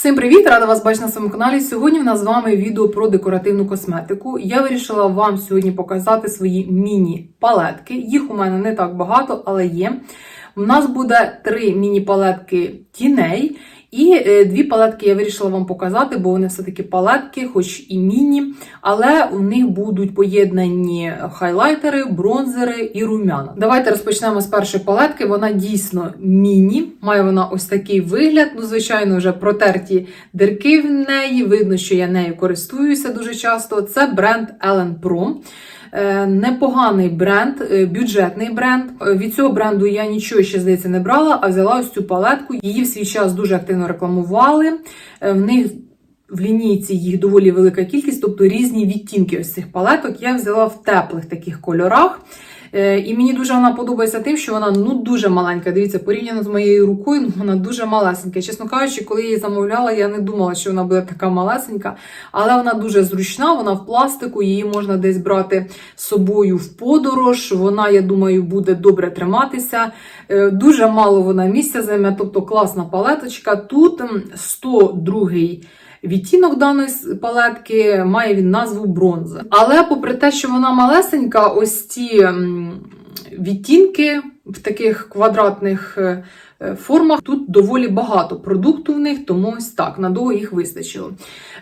Всім привіт! Рада вас бачити на своєму каналі. Сьогодні в нас з вами відео про декоративну косметику. Я вирішила вам сьогодні показати свої міні-палетки. Їх у мене не так багато, але є. У нас буде три міні-палетки тіней. І е, дві палетки я вирішила вам показати, бо вони все-таки палетки, хоч і міні, але у них будуть поєднані хайлайтери, бронзери і румяна. Давайте розпочнемо з першої палетки. Вона дійсно міні. Має вона ось такий вигляд. Ну, звичайно, вже протерті дирки в неї. Видно, що я нею користуюся дуже часто. Це бренд Ellen Pro. Е, Непоганий бренд, е, бюджетний бренд. Від цього бренду я нічого ще здається не брала, а взяла ось цю палетку. Її в свій час дуже активно рекламували. Е, В них в лінійці їх доволі велика кількість, тобто різні відтінки ось цих палеток. Я взяла в теплих таких кольорах. Е, І мені дуже вона подобається тим, що вона ну дуже маленька. Дивіться, порівняно з моєю рукою, ну вона дуже малесенька. Чесно кажучи, коли її замовляла, я не думала, що вона буде така малесенька, але вона дуже зручна, вона в пластику, її можна десь брати з собою в подорож. Вона, я думаю, буде добре триматися. Е, Дуже мало вона місця займе, тобто класна палеточка. Тут м, 102 Відтінок даної палетки має він назву бронза. Але попри те, що вона малесенька, ось ці відтінки в таких квадратних е, формах тут доволі багато продукту в них, тому ось так, надовго їх вистачило.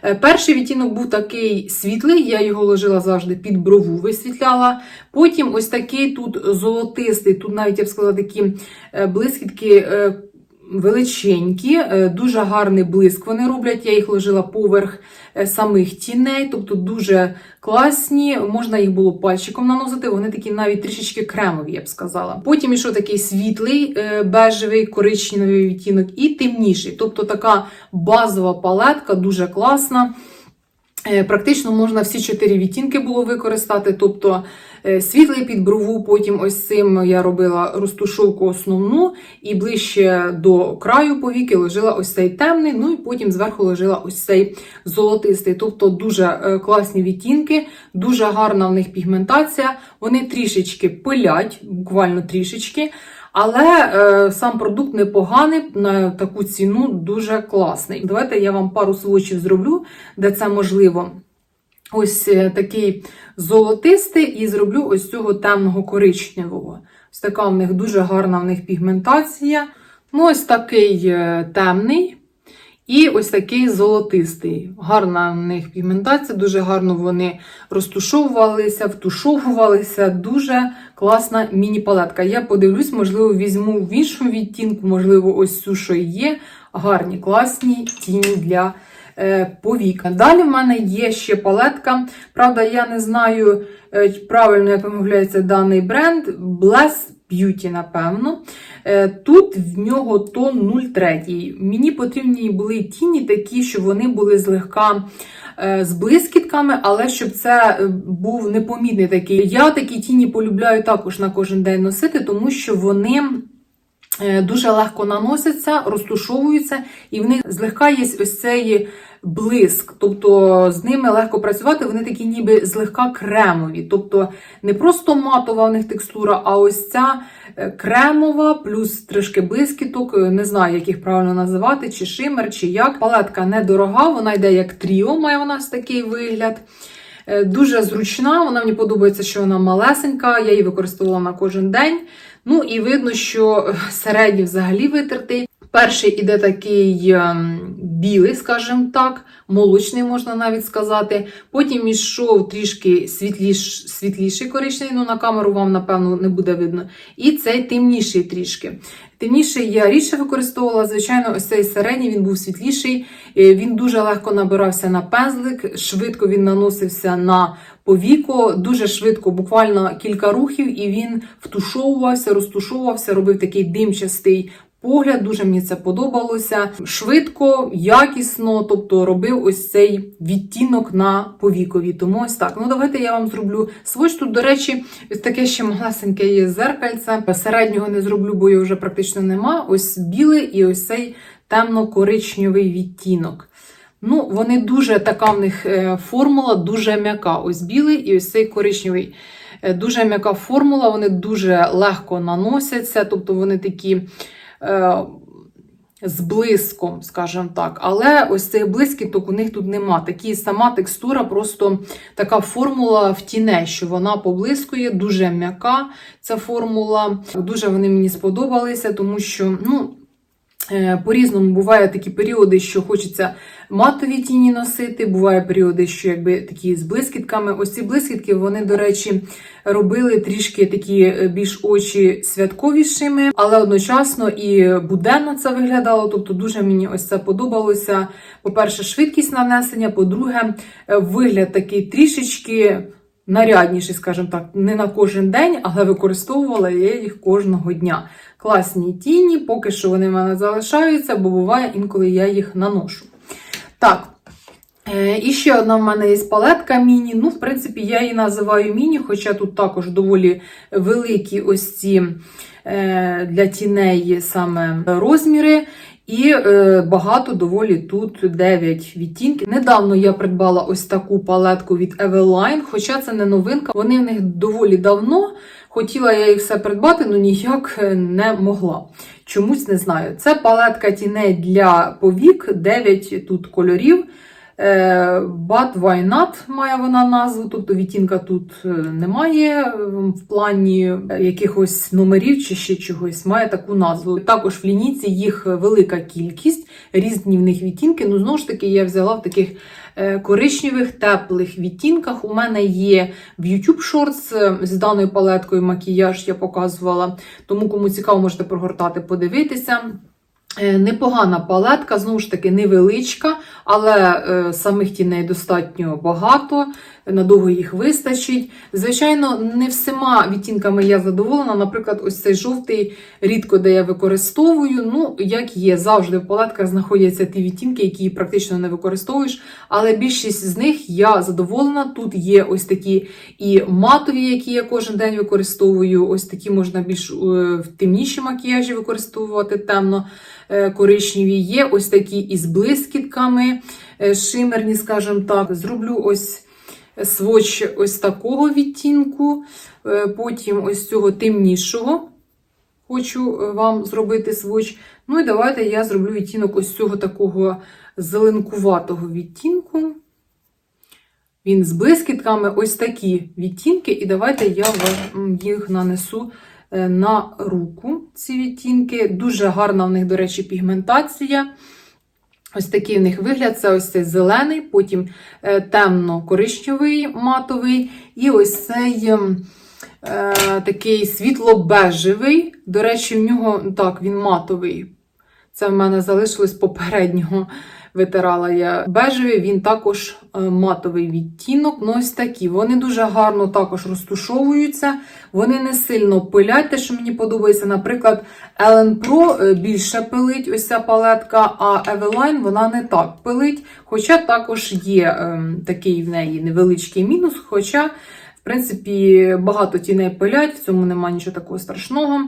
Е, Перший відтінок був такий світлий, я його ложила завжди під брову, висвітляла. Потім ось такий тут золотистий, тут навіть я б сказала такі е, блискітки. Величенькі, е, дуже гарний блиск вони роблять. Я їх ложила поверх е, самих тіней, тобто дуже класні. Можна їх було пальчиком наносити, вони такі навіть трішечки кремові, я б сказала. Потім ішов такий світлий, е, бежевий, коричневий відтінок і темніший. Тобто така базова палетка, дуже класна. Е, Практично можна всі чотири відтінки було використати, тобто е, світлий під брову, потім ось цим я робила розтушовку основну і ближче до краю повіки ложила ось цей темний, ну і потім зверху ложила ось цей золотистий. Тобто дуже е, класні відтінки, дуже гарна в них пігментація. Вони трішечки пилять, буквально трішечки. Але е, сам продукт непоганий, на таку ціну дуже класний. Давайте я вам пару свочів зроблю, де це можливо. Ось е, такий золотистий, і зроблю ось цього темного коричневого. Ось така в них дуже гарна в них пігментація. Ну, ось такий е, темний. І ось такий золотистий. Гарна в них пігментація, дуже гарно вони розтушовувалися, втушовувалися. Дуже класна міні-палетка. Я подивлюсь, можливо, візьму в іншому відтінку, можливо, ось цю, що є. Гарні, класні тіні для е, повік. Далі в мене є ще палетка. Правда, я не знаю е, правильно, як вимовляється даний бренд. Bless Beauty, напевно. Е, Тут в нього тон 03. Мені потрібні були тіні такі, щоб вони були злегка е, з блискітками, але щоб це е, був непомітний такий. Я такі тіні полюбляю також на кожен день носити, тому що вони. Е, Дуже легко наносяться, розтушовуються, і в них злегка є ось цей блиск. Тобто з ними легко працювати, вони такі ніби злегка кремові. Тобто не просто матова в них текстура, а ось ця е, кремова, плюс трішки блискіток. е, Не знаю, як їх правильно називати, чи шимер, чи як. Палетка недорога, вона йде як тріо, має вона ось такий вигляд. Дуже зручна, вона мені подобається, що вона малесенька, я її використовувала на кожен день. Ну і видно, що середні середній взагалі витертий. Перший іде такий ем, білий, скажімо так, молочний, можна навіть сказати. Потім ішов трішки світліш, світліший коричневий, ну на камеру вам, напевно, не буде видно. І цей темніший трішки. Темніший я рідше використовувала, звичайно, ось цей середній він був світліший. Е, Він дуже легко набирався на пензлик, швидко він наносився на повіко, дуже швидко, буквально кілька рухів, і він втушовувався, розтушовувався, робив такий димчастий погляд. Дуже мені це подобалося. Швидко, якісно, тобто робив ось цей відтінок на повікові. Тому ось так. Ну, давайте я вам зроблю сводч. Тут, до речі, ось таке ще малесеньке є зеркальце. Середнього не зроблю, бо його вже практично нема. Ось білий і ось цей темно-коричневий відтінок. Ну, вони дуже така в них е, формула, дуже м'яка. Ось білий і ось цей коричневий. Е, Дуже м'яка формула, вони дуже легко наносяться, тобто вони такі з блиском, скажімо так. Але ось цих блискіток у них тут нема. Такі сама текстура, просто така формула в тіне, що вона поблискує, дуже м'яка ця формула. Дуже вони мені сподобалися, тому що, ну. Е, По-різному бувають такі періоди, що хочеться матові тіні носити, буває періоди, що якби такі з блискітками. Ось ці блискітки, вони, до речі, робили трішки такі е, більш очі святковішими, але одночасно і буденно це виглядало. Тобто дуже мені ось це подобалося. По-перше, швидкість нанесення, по-друге, е, вигляд такий трішечки. Нарядніший, скажімо так, не на кожен день, але використовувала я їх кожного дня. Класні тіні, поки що вони в мене залишаються, бо буває інколи я їх наношу. Так, е, і ще одна в мене є палетка міні. Ну, в принципі, я її називаю міні, хоча тут також доволі великі ось ці е, для тіней саме розміри. І е, багато доволі тут 9 відтінків. Недавно я придбала ось таку палетку від Eveline, хоча це не новинка. Вони в них доволі давно. Хотіла я їх все придбати, але ніяк не могла. Чомусь не знаю. Це палетка тіней для повік, 9 тут кольорів. Е, But why not має вона назву, тобто відтінка тут е, немає е, в плані якихось номерів чи ще чогось, має таку назву. Також в лінійці їх велика кількість, різні в них відтінки. Ну, знову ж таки, я взяла в таких коричневих, теплих відтінках. У мене є в YouTube Shorts з даною палеткою макіяж я показувала. Тому, кому цікаво, можете прогортати, подивитися. Е, Непогана палетка, знову ж таки, невеличка, але е, самих тіней достатньо багато, надовго їх вистачить. Звичайно, не всіма відтінками я задоволена. Наприклад, ось цей жовтий рідко де я використовую. Ну, як є, завжди в палетках знаходяться ті відтінки, які практично не використовуєш. Але більшість з них я задоволена. Тут є ось такі і матові, які я кожен день використовую. Ось такі можна більш е, в темніші макіяжі використовувати темно. Е, коричневі, є ось такі із блискітками, е, шимерні, скажімо так. Зроблю ось своч ось такого відтінку, е, потім ось цього темнішого. Хочу вам зробити своч. Ну і давайте я зроблю відтінок ось цього такого зеленкуватого відтінку. Він з блискітками ось такі відтінки, і давайте я їх нанесу на руку ці відтінки. Дуже гарна в них, до речі, пігментація. Ось такий в них вигляд: це ось цей зелений, потім е, темно-коричневий матовий, і ось цей е, такий світло-бежевий. До речі, в нього так, він матовий. Це в мене залишилось попереднього витирала я бежевий, він також е, матовий відтінок. Ну, ось такі. Вони дуже гарно також розтушовуються, вони не сильно пилять, те, що мені подобається. Наприклад, Ellen Pro е, більше пилить ось ця палетка, а Eveline вона не так пилить. Хоча також є ем, такий в неї невеличкий мінус. Хоча, принципі, багато тіней пилять, в цьому немає нічого такого страшного.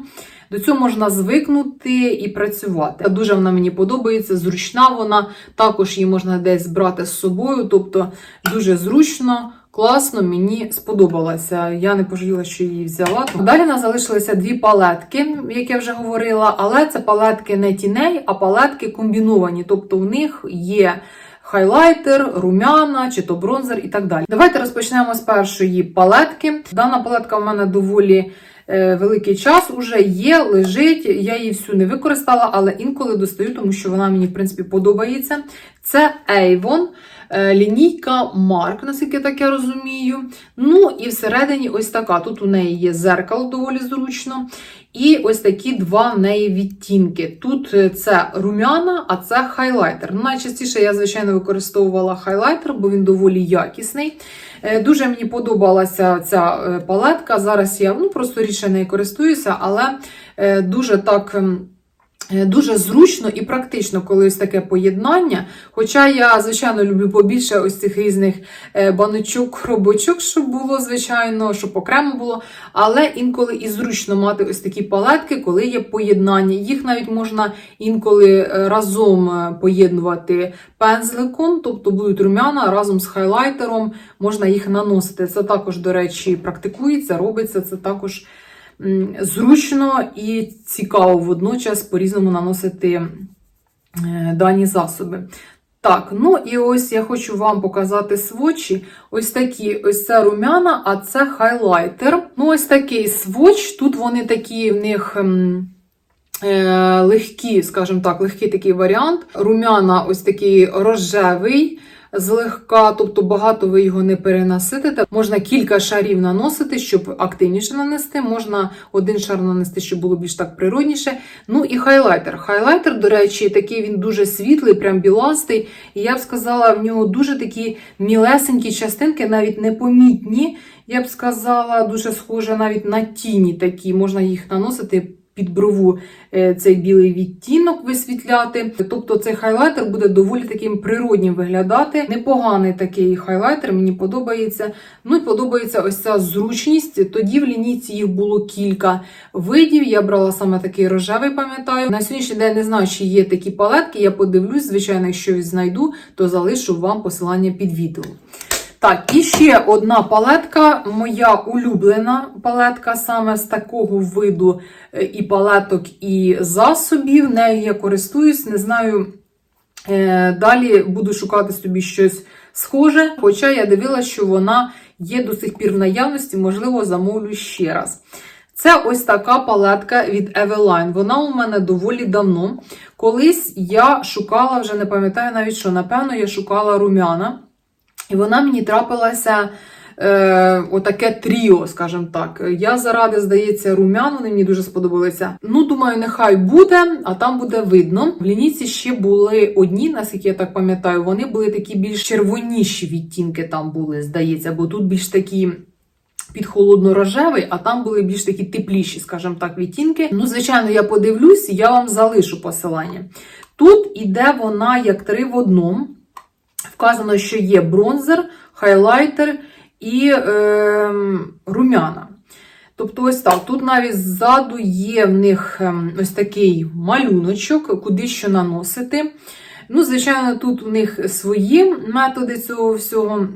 До цього можна звикнути і працювати. Дуже вона мені подобається, зручна вона, також її можна десь брати з собою, тобто дуже зручно. Класно, мені сподобалося. Я не пожаліла, що її взяла. Далі нас залишилися дві палетки, як я вже говорила, але це палетки не тіней, а палетки комбіновані. Тобто в них є хайлайтер, румяна, чи то бронзер і так далі. Давайте розпочнемо з першої палетки. Дана палетка в мене доволі Е, великий час уже є, лежить. Я її всю не використала, але інколи достаю, тому що вона мені, в принципі, подобається. Це Avon. Е, лінійка Mark, наскільки так я розумію. Ну, і всередині ось така. Тут у неї є зеркало доволі зручно. І ось такі два в неї відтінки. Тут е, це румяна, а це хайлайтер. Ну, Найчастіше я, звичайно, використовувала хайлайтер, бо він доволі якісний. Е, дуже мені подобалася ця палетка. Зараз я ну, просто рідше нею користуюся, але дуже так. Е, дуже зручно і практично, коли ось таке поєднання. Хоча я, звичайно, люблю побільше ось цих різних е, баночок, коробочок, щоб було, звичайно, щоб окремо було. Але інколи і зручно мати ось такі палетки, коли є поєднання. Їх навіть можна інколи е, разом поєднувати пензликом, тобто будуть румяна разом з хайлайтером, можна їх наносити. Це також, до речі, практикується, робиться, це також зручно і цікаво водночас по-різному наносити е, дані засоби. Так, ну і ось я хочу вам показати свочі. Ось такі, ось це румяна, а це хайлайтер. Ну, ось такий своч. Тут вони такі в них. ем, е, Легкі, скажімо так, легкий такий варіант. Румяна ось такий рожевий, злегка, тобто багато ви його не перенаситите. Можна кілька шарів наносити, щоб активніше нанести. Можна один шар нанести, щоб було більш так природніше. Ну і хайлайтер. Хайлайтер, до речі, такий він дуже світлий, прям біластий. І я б сказала, в нього дуже такі мілесенькі частинки, навіть непомітні. Я б сказала, дуже схоже навіть на тіні такі. Можна їх наносити під брову е, цей білий відтінок висвітляти. Тобто цей хайлайтер буде доволі таким природнім виглядати. Непоганий такий хайлайтер, мені подобається. Ну і подобається ось ця зручність. Тоді в лінійці їх було кілька видів. Я брала саме такий рожевий, пам'ятаю. На сьогоднішній день не знаю, чи є такі палетки. Я подивлюсь, звичайно, якщо знайду, то залишу вам посилання під відео. Так, і ще одна палетка, моя улюблена палетка саме з такого виду е, і палеток, і засобів. Нею я користуюсь, не знаю. е, Далі буду шукати собі щось схоже, хоча я дивилася, що вона є до сих пір в наявності, можливо, замовлю ще раз. Це ось така палетка від Eveline. Вона у мене доволі давно. Колись я шукала, вже не пам'ятаю навіть, що напевно я шукала румяна. І вона мені трапилася е, отаке тріо, скажімо так. Я заради, здається, румян, вони мені дуже сподобалися. Ну, думаю, нехай буде, а там буде видно. В лінійці ще були одні, наскільки я так пам'ятаю, вони були такі більш червоніші відтінки там були, здається, бо тут більш такі. Під холодно-рожевий, а там були більш такі тепліші, скажімо так, відтінки. Ну, звичайно, я подивлюсь, я вам залишу посилання. Тут іде вона як три в одному. Вказано, що є бронзер, хайлайтер і е, румяна. Тобто, ось так. Тут навіть ззаду є в них ем, ось такий малюночок, куди що наносити. Ну, звичайно, тут у них свої методи цього всього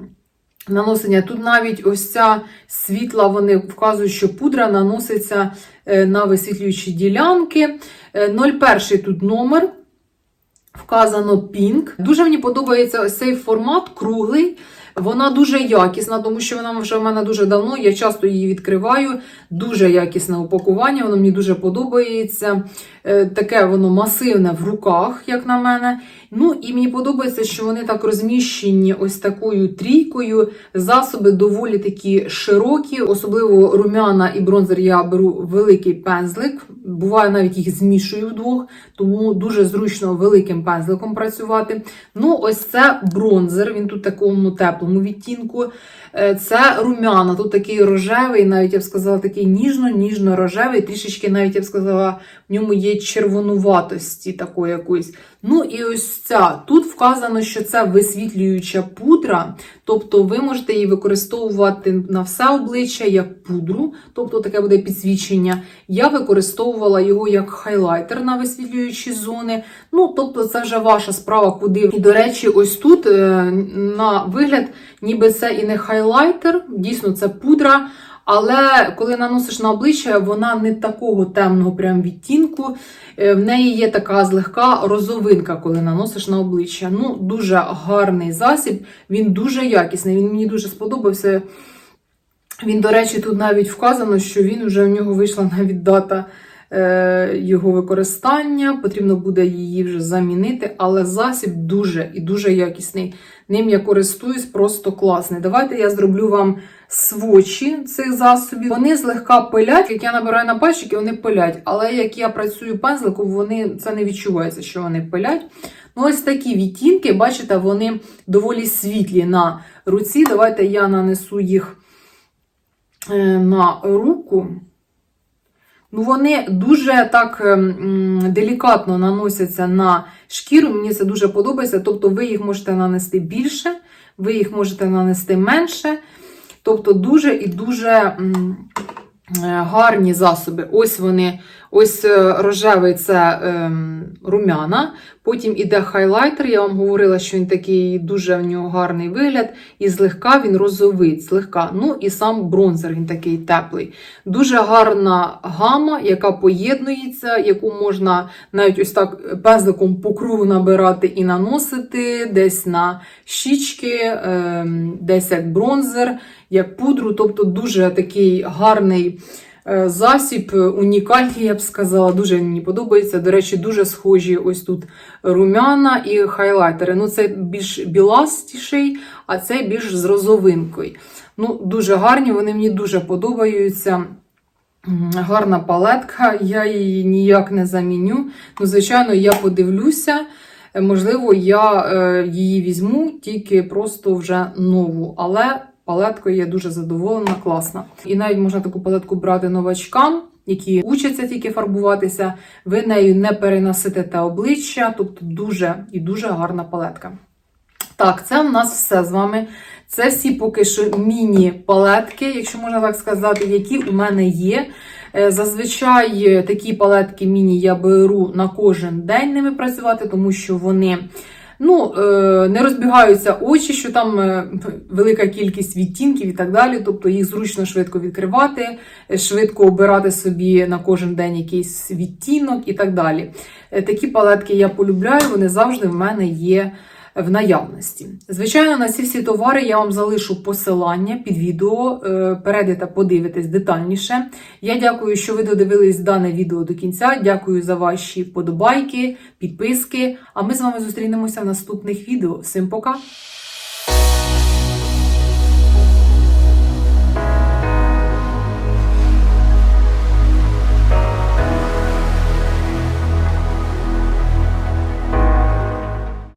наносення. Тут навіть ось ця світла, вони вказують, що пудра наноситься е, на висвітлюючі ділянки. Е, 01 тут номер. Вказано пінг. Дуже мені подобається ось цей формат круглий. Вона дуже якісна, тому що вона вже в мене дуже давно. Я часто її відкриваю. Дуже якісне упакування, воно мені дуже подобається. Е, Таке воно масивне в руках, як на мене. Ну і мені подобається, що вони так розміщені ось такою трійкою. Засоби доволі такі широкі, особливо румяна і бронзер я беру великий пензлик. Буває, навіть їх змішую вдвох, тому дуже зручно великим пензликом працювати. Ну, ось це бронзер, він тут такому теплому відтінку. Е, Це румяна, тут такий рожевий, навіть я б сказала, такий ніжно-ніжно-рожевий, трішечки навіть я б сказала, в ньому є червонуватості такої якоїсь. Ну і ось ця. Тут вказано, що це висвітлююча пудра, тобто ви можете її використовувати на все обличчя як пудру, тобто таке буде підсвічення. Я використовувала його як хайлайтер на висвітлюючі зони. Ну, тобто, це вже ваша справа, куди. І, до речі, ось тут е, на вигляд, ніби це і не хайлайтер, дійсно це пудра. Але коли наносиш на обличчя, вона не такого темного прям відтінку. Е, В неї є така злегка розовинка, коли наносиш на обличчя. Ну, дуже гарний засіб, він дуже якісний. Він мені дуже сподобався. Він, до речі, тут навіть вказано, що він вже в нього вийшла навіть дата його використання. Потрібно буде її вже замінити, але засіб дуже і дуже якісний. Ним я користуюсь просто класний. Давайте я зроблю вам свочі цих засобів. Вони злегка пилять. Як я набираю на пальчики, вони пилять. Але як я працюю пензликом, вони це не відчувається, що вони пилять. Ну, ось такі відтінки, бачите, вони доволі світлі на руці. Давайте я нанесу їх е, на руку. Ну, вони дуже так ем, делікатно наносяться на шкіру. Мені це дуже подобається. Тобто, ви їх можете нанести більше, ви їх можете нанести менше. Тобто, дуже і дуже гарні засоби. Ось вони Ось е, рожевий це ем, румяна. Потім іде хайлайтер. Я вам говорила, що він такий дуже в нього гарний вигляд, і злегка він розовий, злегка. Ну і сам бронзер він такий теплий. Дуже гарна гама, яка поєднується, яку можна навіть ось так пензликом по кругу набирати і наносити десь на щічки, ем, десь як бронзер, як пудру. Тобто дуже такий гарний. Е, Засіб е, унікальний, я б сказала, дуже мені подобається. До речі, дуже схожі ось тут румяна і хайлайтери. Ну, це більш біластіший, а це більш з розовинкою. Ну, дуже гарні, вони мені дуже подобаються. Гарна палетка, я її ніяк не заміню. Ну, звичайно, я подивлюся. Е, Можливо, я її візьму тільки просто вже нову, але палеткою я дуже задоволена, класна. І навіть можна таку палетку брати новачкам, які учаться тільки фарбуватися. Ви нею не переносите обличчя, тобто дуже і дуже гарна палетка. Так, це в нас все з вами. Це всі поки що міні-палетки, якщо можна так сказати, які у мене є. Е, Зазвичай е, такі палетки міні я беру на кожен день ними працювати, тому що вони ну, е, не розбігаються очі, що там е, велика кількість відтінків і так далі. Тобто їх зручно швидко відкривати, е, швидко обирати собі на кожен день якийсь відтінок і так далі. Такі палетки я полюбляю, вони завжди в мене є в наявності. Звичайно, на ці всі товари я вам залишу посилання під відео, е, перейдете, подивитесь детальніше. Я дякую, що ви додивились дане відео до кінця. Дякую за ваші вподобайки, підписки. А ми з вами зустрінемося в наступних відео. Всім пока!